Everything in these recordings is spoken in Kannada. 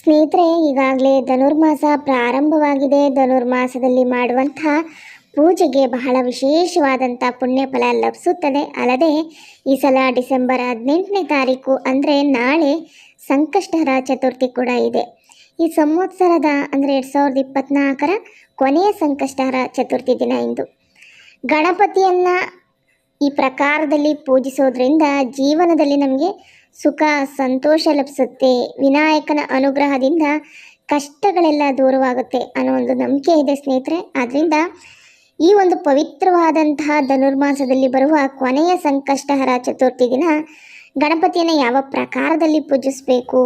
ಸ್ನೇಹಿತರೆ, ಈಗಾಗಲೇ ಧನುರ್ಮಾಸ ಪ್ರಾರಂಭವಾಗಿದೆ. ಧನುರ್ಮಾಸದಲ್ಲಿ ಮಾಡುವಂಥ ಪೂಜೆಗೆ ಬಹಳ ವಿಶೇಷವಾದಂಥ ಪುಣ್ಯ ಫಲ ಲಭಿಸುತ್ತದೆ. ಅಲ್ಲದೆ, ಈ ಸಲ ಡಿಸೆಂಬರ್ ಹದಿನೆಂಟನೇ ತಾರೀಕು ಅಂದರೆ ನಾಳೆ ಸಂಕಷ್ಟಹರ ಚತುರ್ಥಿ ಕೂಡ ಇದೆ. ಈ ಸಂವತ್ಸರದ ಅಂದರೆ ಎರಡು ಸಾವಿರದ ಇಪ್ಪತ್ತ್ನಾಲ್ಕರ ಕೊನೆಯ ಸಂಕಷ್ಟಹರ ಚತುರ್ಥಿ ದಿನ ಇಂದು. ಗಣಪತಿಯನ್ನು ಈ ಪ್ರಕಾರದಲ್ಲಿ ಪೂಜಿಸೋದ್ರಿಂದ ಜೀವನದಲ್ಲಿ ನಮಗೆ ಸುಖ, ಸಂತೋಷ ಲಭಿಸುತ್ತೆ. ವಿನಾಯಕನ ಅನುಗ್ರಹದಿಂದ ಕಷ್ಟಗಳೆಲ್ಲ ದೂರವಾಗುತ್ತೆ ಅನ್ನೋ ಒಂದು ನಂಬಿಕೆ ಇದೆ ಸ್ನೇಹಿತರೆ. ಆದ್ದರಿಂದ ಈ ಒಂದು ಪವಿತ್ರವಾದಂತಹ ಧನುರ್ಮಾಸದಲ್ಲಿ ಬರುವ ಕೊನೆಯ ಸಂಕಷ್ಟಹರ ಚತುರ್ಥಿ ದಿನ ಗಣಪತಿಯನ್ನು ಯಾವ ಪ್ರಕಾರದಲ್ಲಿ ಪೂಜಿಸಬೇಕು?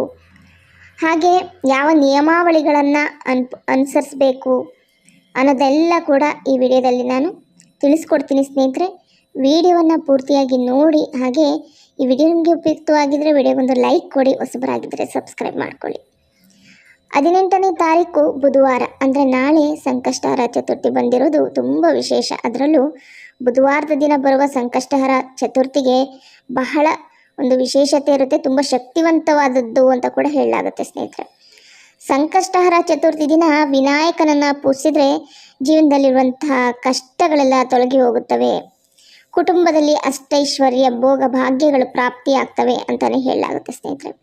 ಹಾಗೆ ಯಾವ ನಿಯಮಾವಳಿಗಳನ್ನು ಅನ್ ಅನುಸರಿಸಬೇಕು ಅನ್ನೋದೆಲ್ಲ ಕೂಡ ಈ ವಿಡಿಯೋದಲ್ಲಿ ನಾನು ತಿಳಿಸ್ಕೊಡ್ತೀನಿ ಸ್ನೇಹಿತರೆ. ವಿಡಿಯೋವನ್ನು ಪೂರ್ತಿಯಾಗಿ ನೋಡಿ ಹಾಗೆ ಈ ವಿಡಿಯೋ ನಿಮಗೆ ಉಪಯುಕ್ತವಾಗಿದ್ದರೆ ವಿಡಿಯೋಗೊಂದು ಲೈಕ್ ಕೊಡಿ ಹೊಸಬರಾಗಿದ್ದರೆ ಸಬ್ಸ್ಕ್ರೈಬ್ ಮಾಡ್ಕೊಳ್ಳಿ. ಹದಿನೆಂಟನೇ ತಾರೀಕು ಬುಧವಾರ, ಅಂದರೆ ನಾಳೆ ಸಂಕಷ್ಟಹರ ಚತುರ್ಥಿ ಬಂದಿರೋದು ತುಂಬ ವಿಶೇಷ. ಅದರಲ್ಲೂ ಬುಧವಾರದ ದಿನ ಬರುವ ಸಂಕಷ್ಟಹರ ಚತುರ್ಥಿಗೆ ಬಹಳ ಒಂದು ವಿಶೇಷತೆ ಇರುತ್ತೆ, ತುಂಬ ಶಕ್ತಿವಂತವಾದದ್ದು ಅಂತ ಕೂಡ ಹೇಳಲಾಗುತ್ತೆ ಸ್ನೇಹಿತರೆ. ಸಂಕಷ್ಟಹರ ಚತುರ್ಥಿ ದಿನ ವಿನಾಯಕನನ್ನು ಪೂಜಿಸಿದರೆ ಜೀವನದಲ್ಲಿರುವಂತಹ ಕಷ್ಟಗಳೆಲ್ಲ ತೊಲಗಿ ಹೋಗುತ್ತವೆ. ಕುಟುಂಬದಲ್ಲಿ ಅಷ್ಟೈಶ್ವರ್ಯ, ಭೋಗ ಭಾಗ್ಯಗಳು ಪ್ರಾಪ್ತಿಯಾಗ್ತವೆ ಅಂತಲೇ ಹೇಳಲಾಗುತ್ತೆ ಸ್ನೇಹಿತರೆ.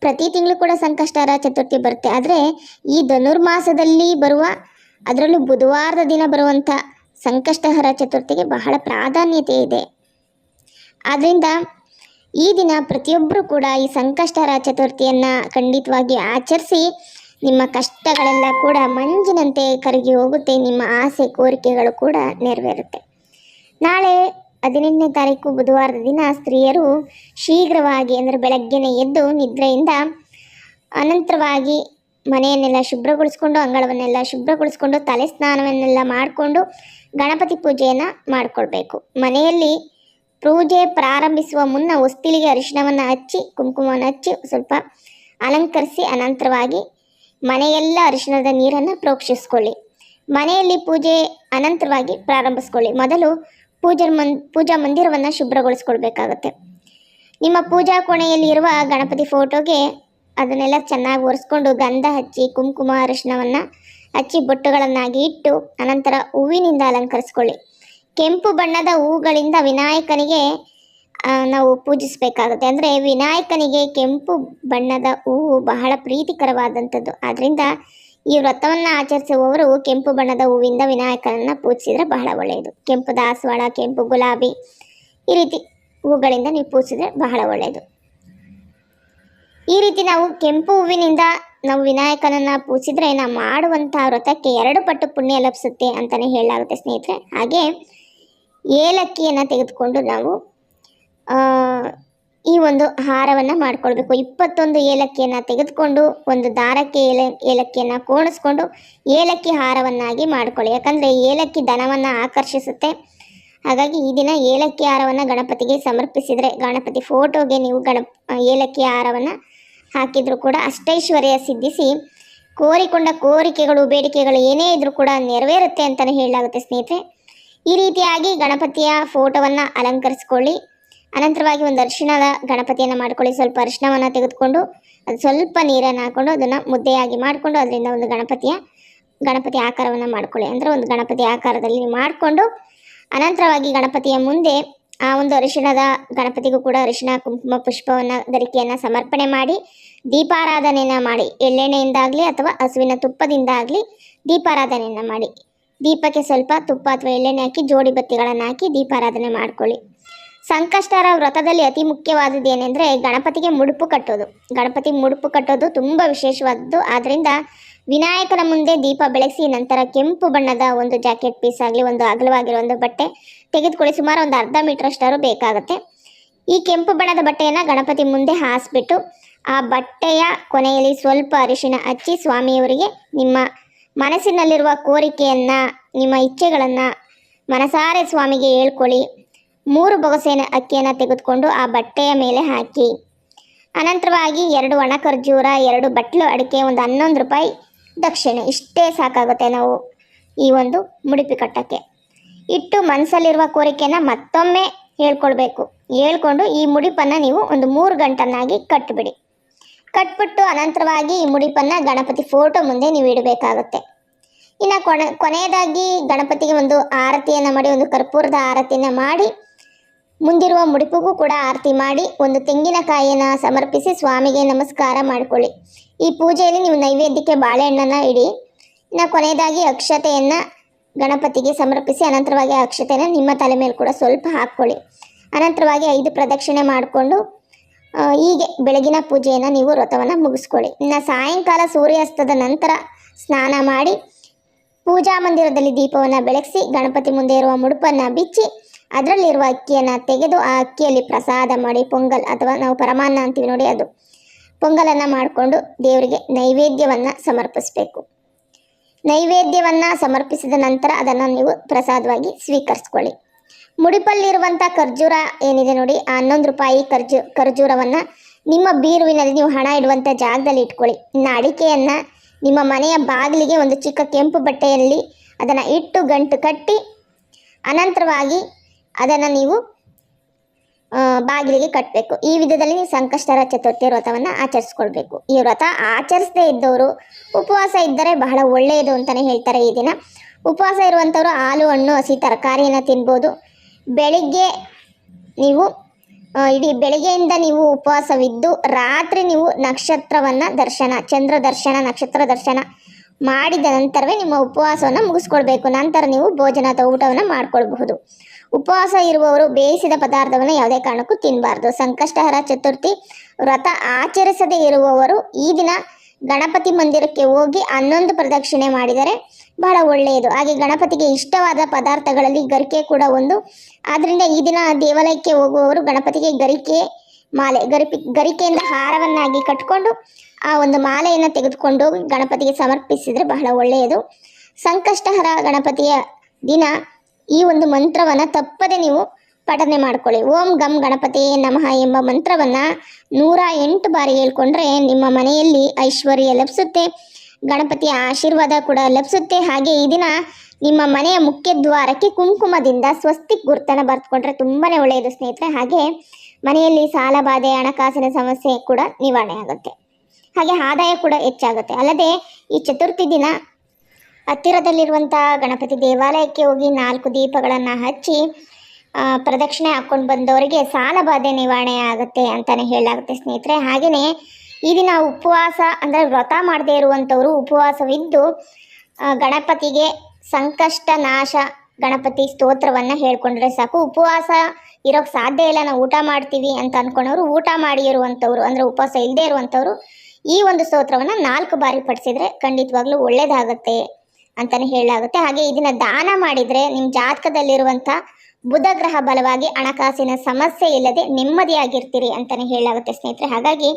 ಪ್ರತಿ ತಿಂಗಳು ಕೂಡ ಸಂಕಷ್ಟರ ಚತುರ್ಥಿ ಬರುತ್ತೆ. ಆದರೆ ಈ ಧನುರ್ಮಾಸದಲ್ಲಿ ಬರುವ, ಅದರಲ್ಲೂ ಬುಧವಾರದ ದಿನ ಬರುವಂಥ ಸಂಕಷ್ಟಹರ ಚತುರ್ಥಿಗೆ ಬಹಳ ಪ್ರಾಧಾನ್ಯತೆ ಇದೆ. ಆದ್ದರಿಂದ ಈ ದಿನ ಪ್ರತಿಯೊಬ್ಬರೂ ಕೂಡ ಈ ಸಂಕಷ್ಟಹರ ಚತುರ್ಥಿಯನ್ನು ಖಂಡಿತವಾಗಿ ಆಚರಿಸಿ ನಿಮ್ಮ ಕಷ್ಟಗಳೆಲ್ಲ ಕೂಡ ಮಂಜಿನಂತೆ ಕರಗಿ ಹೋಗುತ್ತೆ. ನಿಮ್ಮ ಆಸೆ, ಕೋರಿಕೆಗಳು ಕೂಡ ನೆರವೇರುತ್ತೆ. ನಾಳೆ ಹದಿನೆಂಟನೇ ತಾರೀಕು ಬುಧವಾರದ ದಿನ ಸ್ತ್ರೀಯರು ಶೀಘ್ರವಾಗಿ ಅಂದರೆ ಬೆಳಗ್ಗೆನೆ ಎದ್ದು ನಿದ್ರೆಯಿಂದ ಅನಂತರವಾಗಿ ಮನೆಯನ್ನೆಲ್ಲ ಶುಭ್ರಗೊಳಿಸ್ಕೊಂಡು, ಅಂಗಳವನ್ನೆಲ್ಲ ಶುಭ್ರಗೊಳಿಸ್ಕೊಂಡು, ತಲೆ ಸ್ನಾನವನ್ನೆಲ್ಲ ಮಾಡಿಕೊಂಡು ಗಣಪತಿ ಪೂಜೆಯನ್ನು ಮಾಡಿಕೊಳ್ಬೇಕು. ಮನೆಯಲ್ಲಿ ಪೂಜೆ ಪ್ರಾರಂಭಿಸುವ ಮುನ್ನ ಹೊಸ್ತಿಲಿಗೆ ಅರಿಶಿಣವನ್ನು ಹಚ್ಚಿ, ಕುಂಕುಮವನ್ನು ಹಚ್ಚಿ ಸ್ವಲ್ಪ ಅಲಂಕರಿಸಿ ಅನಂತರವಾಗಿ ಮನೆಯೆಲ್ಲ ಅರಿಶಿಣದ ನೀರನ್ನು ಪ್ರೋಕ್ಷಿಸ್ಕೊಳ್ಳಿ. ಮನೆಯಲ್ಲಿ ಪೂಜೆ ಅನಂತರವಾಗಿ ಪ್ರಾರಂಭಿಸ್ಕೊಳ್ಳಿ. ಮೊದಲು ಪೂಜೆ ಮನ್, ಪೂಜಾ ಮಂದಿರವನ್ನು ಶುಭ್ರಗೊಳಿಸ್ಕೊಳ್ಬೇಕಾಗತ್ತೆ ನಿಮ್ಮ ಪೂಜಾ ಕೋಣೆಯಲ್ಲಿ ಇರುವ ಗಣಪತಿ ಫೋಟೋಗೆ ಅದನ್ನೆಲ್ಲ ಚೆನ್ನಾಗಿ ಒರೆಸ್ಕೊಂಡು ಗಂಧ ಹಚ್ಚಿ, ಕುಂಕುಮ ಅರಿಶಿನವನ್ನು ಹಚ್ಚಿ ಬೊಟ್ಟುಗಳನ್ನಾಗಿ ಇಟ್ಟು ಅನಂತರ ಹೂವಿನಿಂದ ಅಲಂಕರಿಸ್ಕೊಳ್ಳಿ. ಕೆಂಪು ಬಣ್ಣದ ಹೂಗಳಿಂದ ವಿನಾಯಕನಿಗೆ ನಾವು ಪೂಜಿಸಬೇಕಾಗುತ್ತೆ. ಅಂದರೆ ವಿನಾಯಕನಿಗೆ ಕೆಂಪು ಬಣ್ಣದ ಹೂವು ಬಹಳ ಪ್ರೀತಿಕರವಾದಂಥದ್ದು. ಆದ್ದರಿಂದ ಈ ವ್ರತವನ್ನು ಆಚರಿಸುವವರು ಕೆಂಪು ಬಣ್ಣದ ಹೂವಿಂದ ವಿನಾಯಕನನ್ನು ಪೂಜಿಸಿದರೆ ಬಹಳ ಒಳ್ಳೆಯದು ಕೆಂಪು ದಾಸವಾಳ, ಕೆಂಪು ಗುಲಾಬಿ ಈ ರೀತಿ ಹೂಗಳಿಂದ ನೀವು ಪೂಜಿಸಿದರೆ ಬಹಳ ಒಳ್ಳೆಯದು ಈ ರೀತಿ ನಾವು ಕೆಂಪು ಹೂವಿನಿಂದ ನಾವು ವಿನಾಯಕನನ್ನು ಪೂಜಿಸಿದ್ರೆ ನಾವು ಮಾಡುವಂಥ ವ್ರತಕ್ಕೆ ಎರಡು ಪಟ್ಟು ಪುಣ್ಯ ಲಭಿಸುತ್ತೆ ಅಂತಲೇ ಹೇಳಲಾಗುತ್ತೆ ಸ್ನೇಹಿತರೆ. ಹಾಗೆ ಏಲಕ್ಕಿಯನ್ನು ತೆಗೆದುಕೊಂಡು ನಾವು ಈ ಒಂದು ಹಾರವನ್ನು ಮಾಡಿಕೊಳ್ಬೇಕು. ಇಪ್ಪತ್ತೊಂದು ಏಲಕ್ಕಿಯನ್ನು ತೆಗೆದುಕೊಂಡು ಒಂದು ದಾರಕ್ಕೆ ಏಲ, ಏಲಕ್ಕಿಯನ್ನು ಕೋಣಿಸ್ಕೊಂಡು ಏಲಕ್ಕಿ ಹಾರವನ್ನಾಗಿ ಮಾಡ್ಕೊಳ್ಳಿ. ಯಾಕಂದರೆ ಏಲಕ್ಕಿ ದನವನ್ನು ಆಕರ್ಷಿಸುತ್ತೆ. ಹಾಗಾಗಿ ಈ ದಿನ ಏಲಕ್ಕಿ ಹಾರವನ್ನು ಗಣಪತಿಗೆ ಸಮರ್ಪಿಸಿದರೆ, ಗಣಪತಿ ಫೋಟೋಗೆ ನೀವು ಗಣಪ ಏಲಕ್ಕಿ ಹಾರವನ್ನು ಹಾಕಿದರೂ ಕೂಡ ಅಷ್ಟೈಶ್ವರ್ಯ ಸಿದ್ಧಿಸಿ, ಕೋರಿಕೊಂಡ ಕೋರಿಕೆಗಳು, ಬೇಡಿಕೆಗಳು ಏನೇ ಇದ್ದರೂ ಕೂಡ ನೆರವೇರುತ್ತೆ ಅಂತಲೇ ಹೇಳಲಾಗುತ್ತೆ ಸ್ನೇಹಿತರೆ. ಈ ರೀತಿಯಾಗಿ ಗಣಪತಿಯ ಫೋಟೋವನ್ನು ಅಲಂಕರಿಸ್ಕೊಳ್ಳಿ. ಅನಂತರವಾಗಿ ಒಂದು ಅರಿಶಿಣದ ಗಣಪತಿಯನ್ನು ಮಾಡ್ಕೊಳ್ಳಿ. ಸ್ವಲ್ಪ ಅರಿಶಿಣವನ್ನು ತೆಗೆದುಕೊಂಡು ಅದು ಸ್ವಲ್ಪ ನೀರನ್ನು ಹಾಕ್ಕೊಂಡು ಅದನ್ನು ಮುದ್ದೆಯಾಗಿ ಮಾಡಿಕೊಂಡು ಅದರಿಂದ ಒಂದು ಗಣಪತಿಯ, ಗಣಪತಿ ಆಕಾರವನ್ನು ಮಾಡ್ಕೊಳ್ಳಿ. ಅಂದರೆ ಒಂದು ಗಣಪತಿ ಆಕಾರದಲ್ಲಿ ಮಾಡಿಕೊಂಡು ಅನಂತರವಾಗಿ ಗಣಪತಿಯ ಮುಂದೆ ಆ ಒಂದು ಅರಿಶಿಣದ ಗಣಪತಿಗೂ ಕೂಡ ಅರಿಶಿಣ, ಕುಂಕುಮ, ಪುಷ್ಪವನ್ನು ಧರಿಕೆಯನ್ನು ಸಮರ್ಪಣೆ ಮಾಡಿ, ದೀಪಾರಾಧನೆಯನ್ನು ಮಾಡಿ. ಎಳ್ಳೆಣ್ಣೆಯಿಂದಾಗಲಿ ಅಥವಾ ಹಸುವಿನ ತುಪ್ಪದಿಂದಾಗಲಿ ದೀಪಾರಾಧನೆಯನ್ನು ಮಾಡಿ. ದೀಪಕ್ಕೆ ಸ್ವಲ್ಪ ತುಪ್ಪ ಅಥವಾ ಎಳ್ಳೆಣ್ಣೆ ಹಾಕಿ ಜೋಡಿ ಬತ್ತಿಗಳನ್ನು ಹಾಕಿ ದೀಪಾರಾಧನೆ ಮಾಡ್ಕೊಳ್ಳಿ. ಸಂಕಷ್ಟರ ವ್ರತದಲ್ಲಿ ಅತಿ ಮುಖ್ಯವಾದದ್ದು ಏನೆಂದರೆ ಗಣಪತಿಗೆ ಮುಡುಪು ಕಟ್ಟೋದು. ಗಣಪತಿ ಮುಡುಪು ಕಟ್ಟೋದು ತುಂಬ ವಿಶೇಷವಾದದ್ದು. ಆದ್ದರಿಂದ ವಿನಾಯಕನ ಮುಂದೆ ದೀಪ ಬೆಳಗಿಸಿ ನಂತರ ಕೆಂಪು ಬಣ್ಣದ ಒಂದು ಜಾಕೆಟ್ ಪೀಸ್ ಆಗಲಿ, ಒಂದು ಅಗಲವಾಗಿರೋ ಒಂದು ಬಟ್ಟೆ ತೆಗೆದುಕೊಳ್ಳಿ. ಸುಮಾರು ಒಂದು ಅರ್ಧ ಮೀಟರ್ ಅಷ್ಟಾರು ಬೇಕಾಗುತ್ತೆ. ಈ ಕೆಂಪು ಬಣ್ಣದ ಬಟ್ಟೆಯನ್ನು ಗಣಪತಿ ಮುಂದೆ ಹಾಸಿಬಿಟ್ಟು ಆ ಬಟ್ಟೆಯ ಕೊನೆಯಲ್ಲಿ ಸ್ವಲ್ಪ ಅರಿಶಿನ ಹಚ್ಚಿ ಸ್ವಾಮಿಯವರಿಗೆ ನಿಮ್ಮ ಮನಸ್ಸಿನಲ್ಲಿರುವ ಕೋರಿಕೆಯನ್ನು, ನಿಮ್ಮ ಇಚ್ಛೆಗಳನ್ನು ಮನಸಾರೆ ಸ್ವಾಮಿಗೆ ಹೇಳ್ಕೊಳ್ಳಿ. ಮೂರು ಬೊಗಸೆನ ಅಕ್ಕಿಯನ್ನು ತೆಗೆದುಕೊಂಡು ಆ ಬಟ್ಟೆಯ ಮೇಲೆ ಹಾಕಿ. ಅನಂತರವಾಗಿ ಎರಡು ಒಣ ಖರ್ಜೂರ, ಎರಡು ಬಟ್ಲು, ಅಡಿಕೆ, ಒಂದು ಹನ್ನೊಂದು ರೂಪಾಯಿ ದಕ್ಷಿಣೆ. ಇಷ್ಟೇ ಸಾಕಾಗುತ್ತೆ ನಾವು ಈ ಒಂದು ಮುಡಿಪಿ ಕಟ್ಟಕ್ಕೆ. ಇಟ್ಟು ಮನಸ್ಸಲ್ಲಿರುವ ಕೋರಿಕೆಯನ್ನು ಮತ್ತೊಮ್ಮೆ ಹೇಳ್ಕೊಳ್ಬೇಕು ಹೇಳ್ಕೊಂಡು ಈ ಮುಡಿಪನ್ನು ನೀವು ಒಂದು ಮೂರು ಗಂಟನ್ನಾಗಿ ಕಟ್ಟಿಬಿಡಿ ಕಟ್ಬಿಟ್ಟು ಅನಂತರವಾಗಿ ಈ ಮುಡಿಪನ್ನು ಗಣಪತಿ ಫೋಟೋ ಮುಂದೆ ನೀವು ಇಡಬೇಕಾಗುತ್ತೆ. ಇನ್ನು ಕೊನೆ, ಕೊನೆಯದಾಗಿ ಗಣಪತಿಗೆ ಒಂದು ಆರತಿಯನ್ನು ಮಾಡಿ, ಒಂದು ಕರ್ಪೂರದ ಆರತಿಯನ್ನು ಮಾಡಿ ಮುಂದಿರುವ ಮುಡಿಪಿಗೂ ಕೂಡ ಆರತಿ ಮಾಡಿ ಒಂದು ತೆಂಗಿನಕಾಯಿಯನ್ನು ಸಮರ್ಪಿಸಿ ಸ್ವಾಮಿಗೆ ನಮಸ್ಕಾರ ಮಾಡಿಕೊಳ್ಳಿ. ಈ ಪೂಜೆಯಲ್ಲಿ ನೀವು ನೈವೇದ್ಯಕ್ಕೆ ಬಾಳೆಹಣ್ಣನ್ನು ಇಡಿ, ಇನ್ನು ಕೊನೆಯದಾಗಿ ಅಕ್ಷತೆಯನ್ನು ಗಣಪತಿಗೆ ಸಮರ್ಪಿಸಿ ಅನಂತರವಾಗಿ ಅಕ್ಷತೆಯನ್ನು ನಿಮ್ಮ ತಲೆ ಮೇಲೆ ಕೂಡ ಸ್ವಲ್ಪ ಹಾಕ್ಕೊಳ್ಳಿ ಅನಂತರವಾಗಿ ಐದು ಪ್ರದಕ್ಷಿಣೆ ಮಾಡಿಕೊಂಡು ಹೀಗೆ ಬೆಳಗಿನ ಪೂಜೆಯನ್ನು ನೀವು ವ್ರತವನ್ನು ಮುಗಿಸ್ಕೊಳ್ಳಿ. ಇನ್ನು ಸಾಯಂಕಾಲ ಸೂರ್ಯಾಸ್ತದ ನಂತರ ಸ್ನಾನ ಮಾಡಿ, ಪೂಜಾ ಮಂದಿರದಲ್ಲಿ ದೀಪವನ್ನು ಬೆಳಗಿಸಿ, ಗಣಪತಿ ಮುಂದೆ ಇರುವ ಮುಡುಪನ್ನು ಬಿಚ್ಚಿ ಅದರಲ್ಲಿರುವ ಅಕ್ಕಿಯನ್ನು ತೆಗೆದು ಆ ಅಕ್ಕಿಯಲ್ಲಿ ಪ್ರಸಾದ ಮಾಡಿ ಪೊಂಗಲ್ ಅಥವಾ ನಾವು ಪರಮಾನ್ನ ಅಂತೀವಿ ನೋಡಿ ಅದು. ಪೊಂಗಲನ್ನು ಮಾಡಿಕೊಂಡು ದೇವರಿಗೆ ನೈವೇದ್ಯವನ್ನು ಸಮರ್ಪಿಸಬೇಕು. ನೈವೇದ್ಯವನ್ನು ಸಮರ್ಪಿಸಿದ ನಂತರ ಅದನ್ನು ನೀವು ಪ್ರಸಾದವಾಗಿ ಸ್ವೀಕರಿಸ್ಕೊಳ್ಳಿ. ಮುಡಿಪಲ್ಲಿರುವಂಥ ಖರ್ಜೂರ ಏನಿದೆ ನೋಡಿ, ಆ ಹನ್ನೊಂದು ರೂಪಾಯಿ ಖರ್ಜು, ಖರ್ಜೂರವನ್ನು ನಿಮ್ಮ ಬೀರುವಿನಲ್ಲಿ ನೀವು ಹಣ ಇಡುವಂಥ ಜಾಗದಲ್ಲಿ ಇಟ್ಕೊಳ್ಳಿ. ಇನ್ನು ಅಡಿಕೆಯನ್ನು ನಿಮ್ಮ ಮನೆಯ ಬಾಗಿಲಿಗೆ ಒಂದು ಚಿಕ್ಕ ಕೆಂಪು ಬಟ್ಟೆಯಲ್ಲಿ ಅದನ್ನು ಇಟ್ಟು ಗಂಟು ಕಟ್ಟಿ, ಅನಂತರವಾಗಿ ಅದನ್ನು ನೀವು ಬಾಗಿಲಿಗೆ ಕಟ್ಟಬೇಕು ಈ ವಿಧದಲ್ಲಿ ನೀವು ಸಂಕಷ್ಟರ ಚತುರ್ಥಿ ವ್ರತವನ್ನು ಆಚರಿಸ್ಕೊಳ್ಬೇಕು. ಈ ವ್ರತ ಆಚರಿಸದೇ ಇದ್ದವರು, ಉಪವಾಸ ಇದ್ದರೆ ಬಹಳ ಒಳ್ಳೆಯದು ಅಂತಲೇ ಹೇಳ್ತಾರೆ ಈ ದಿನ. ಉಪವಾಸ ಇರುವಂಥವರು ಹಾಲು, ಹಣ್ಣು, ಹಸಿ, ತರಕಾರಿಯನ್ನು ತಿನ್ಬೋದು. ಬೆಳಿಗ್ಗೆ ನೀವು ಇಡೀ ಬೆಳಿಗ್ಗೆಯಿಂದ ನೀವು ಉಪವಾಸವಿದ್ದು, ರಾತ್ರಿ ನೀವು ನಕ್ಷತ್ರವನ್ನು ದರ್ಶನ, ಚಂದ್ರ ದರ್ಶನ, ನಕ್ಷತ್ರ ದರ್ಶನ ಮಾಡಿದ ನಂತರವೇ ನಿಮ್ಮ ಉಪವಾಸವನ್ನು ಮುಗಿಸ್ಕೊಳ್ಬೇಕು ನಂತರ ನೀವು ಭೋಜನ ಅಥವಾ ಊಟವನ್ನು ಮಾಡಿಕೊಳ್ಬಹುದು. ಉಪವಾಸ ಇರುವವರು ಬೇಯಿಸಿದ ಪದಾರ್ಥವನ್ನು ಯಾವುದೇ ಕಾರಣಕ್ಕೂ ತಿನ್ನಬಾರ್ದು ಸಂಕಷ್ಟಹರ ಚತುರ್ಥಿ ವ್ರತ ಆಚರಿಸದೇ ಇರುವವರು ಈ ದಿನ ಗಣಪತಿ ಮಂದಿರಕ್ಕೆ ಹೋಗಿ ಹನ್ನೊಂದು ಪ್ರದಕ್ಷಿಣೆ ಮಾಡಿದರೆ ಬಹಳ ಒಳ್ಳೆಯದು. ಹಾಗೆ ಗಣಪತಿಗೆ ಇಷ್ಟವಾದ ಪದಾರ್ಥಗಳಲ್ಲಿ ಗರಿಕೆ ಕೂಡ ಒಂದು. ಆದ್ದರಿಂದ ಈ ದಿನ ದೇವಾಲಯಕ್ಕೆ ಹೋಗುವವರು ಗಣಪತಿಗೆ ಗರಿಕೆ ಮಾಲೆ, ಗರಿಪಿ, ಗರಿಕೆಯಿಂದ ಹಾರವನ್ನಾಗಿ ಕಟ್ಕೊಂಡು ಆ ಒಂದು ಮಾಲೆಯನ್ನು ತೆಗೆದುಕೊಂಡು ಗಣಪತಿಗೆ ಸಮರ್ಪಿಸಿದರೆ ಬಹಳ ಒಳ್ಳೆಯದು. ಸಂಕಷ್ಟಹರ ಗಣಪತಿಯ ದಿನ ಈ ಒಂದು ಮಂತ್ರವನ್ನು ತಪ್ಪದೆ ನೀವು ಪಠನೆ ಮಾಡ್ಕೊಳ್ಳಿ. ಓಂ ಗಂ ಗಣಪತಿ ನಮಃ ಎಂಬ ಮಂತ್ರವನ್ನು ನೂರ ಎಂಟು ಬಾರಿ ಹೇಳ್ಕೊಂಡ್ರೆ ನಿಮ್ಮ ಮನೆಯಲ್ಲಿ ಐಶ್ವರ್ಯ ಲಭಿಸುತ್ತೆ. ಗಣಪತಿಯ ಆಶೀರ್ವಾದ ಕೂಡ ಲಭಿಸುತ್ತೆ. ಹಾಗೆ ಈ ದಿನ ನಿಮ್ಮ ಮನೆಯ ಮುಖ್ಯ ದ್ವಾರಕ್ಕೆ ಕುಂಕುಮದಿಂದ ಸ್ವಸ್ತಿಕ್ ಗುರ್ತನ ಬರೆದುಕೊಂಡ್ರೆ ತುಂಬಾ ಒಳ್ಳೆಯದು ಸ್ನೇಹಿತರೆ. ಹಾಗೆ ಮನೆಯಲ್ಲಿ ಸಾಲ ಬಾಧೆ, ಹಣಕಾಸಿನ ಸಮಸ್ಯೆ ಕೂಡ ನಿವಾರಣೆ ಆಗುತ್ತೆ. ಹಾಗೆ ಆದಾಯ ಕೂಡ ಹೆಚ್ಚಾಗುತ್ತೆ. ಅಲ್ಲದೆ ಈ ಚತುರ್ಥಿ ದಿನ ಹತ್ತಿರದಲ್ಲಿರುವಂಥ ಗಣಪತಿ ದೇವಾಲಯಕ್ಕೆ ಹೋಗಿ ನಾಲ್ಕು ದೀಪಗಳನ್ನು ಹಚ್ಚಿ ಪ್ರದಕ್ಷಿಣೆ ಹಾಕ್ಕೊಂಡು ಬಂದವರಿಗೆ ಸಾಲ ಬಾಧೆ ನಿವಾರಣೆ ಆಗುತ್ತೆ ಅಂತಲೇ ಹೇಳಲಾಗುತ್ತೆ ಸ್ನೇಹಿತರೆ. ಹಾಗೆಯೇ ಈ ದಿನ ಉಪವಾಸ ಅಂದರೆ ವ್ರತ ಮಾಡದೇ ಇರುವಂಥವರು ಉಪವಾಸವಿದ್ದು ಗಣಪತಿಗೆ ಸಂಕಷ್ಟ ನಾಶ ಗಣಪತಿ ಸ್ತೋತ್ರವನ್ನು ಹೇಳ್ಕೊಂಡ್ರೆ ಸಾಕು. ಉಪವಾಸ ಇರೋಕ್ಕೆ ಸಾಧ್ಯ ಇಲ್ಲ, ನಾವು ಊಟ ಮಾಡ್ತೀವಿ ಅಂತ ಅಂದ್ಕೊಂಡವರು ಊಟ ಮಾಡಿ ಇರುವಂಥವ್ರು ಅಂದರೆ ಉಪವಾಸ ಇಲ್ಲದೇ ಇರುವಂಥವ್ರು ಈ ಒಂದು ಸ್ತೋತ್ರವನ್ನು ನಾಲ್ಕು ಬಾರಿ ಪಡಿಸಿದ್ರೆ ಖಂಡಿತವಾಗ್ಲೂ ಒಳ್ಳೇದಾಗುತ್ತೆ ಅಂತಲೇ ಹೇಳಲಾಗುತ್ತೆ. ಹಾಗೆ ಇದನ್ನ ದಾನ ಮಾಡಿದರೆ ನಿಮ್ಮ ಜಾತಕದಲ್ಲಿರುವಂಥ ಬುಧ ಗ್ರಹ ಬಲವಾಗಿ ಹಣಕಾಸಿನ ಸಮಸ್ಯೆ ಇಲ್ಲದೆ ನೆಮ್ಮದಿಯಾಗಿರ್ತೀರಿ ಅಂತಲೇ ಹೇಳಲಾಗುತ್ತೆ ಸ್ನೇಹಿತರೆ. ಹಾಗಾಗಿ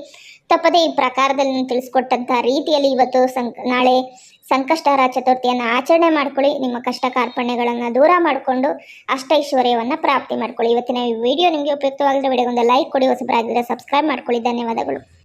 ತಪ್ಪದೇ ಈ ಪ್ರಕಾರದಲ್ಲಿ ತಿಳಿಸ್ಕೊಟ್ಟಂಥ ರೀತಿಯಲ್ಲಿ ಇವತ್ತು ಸಂ ನಾಳೆ ಸಂಕಷ್ಟಹರ ಚತುರ್ಥಿಯನ್ನು ಆಚರಣೆ ಮಾಡ್ಕೊಳ್ಳಿ. ನಿಮ್ಮ ಕಷ್ಟ ಕಾರ್ಪಣ್ಯಗಳನ್ನು ದೂರ ಮಾಡಿಕೊಂಡು ಅಷ್ಟೈಶ್ವರ್ಯವನ್ನು ಪ್ರಾಪ್ತಿ ಮಾಡ್ಕೊಳ್ಳಿ. ಇವತ್ತಿನ ಈ ವಿಡಿಯೋ ನಿಮಗೆ ಉಪಯುಕ್ತವಾಗಿದೆ. ವಿಡಿಯೋಗೊಂದು ಲೈಕ್ ಕೊಡಿ ಹೊಸಬರಾಗಿದ್ದರೆ ಸಬ್ಸ್ಕ್ರೈಬ್ ಮಾಡ್ಕೊಳ್ಳಿ. ಧನ್ಯವಾದಗಳು.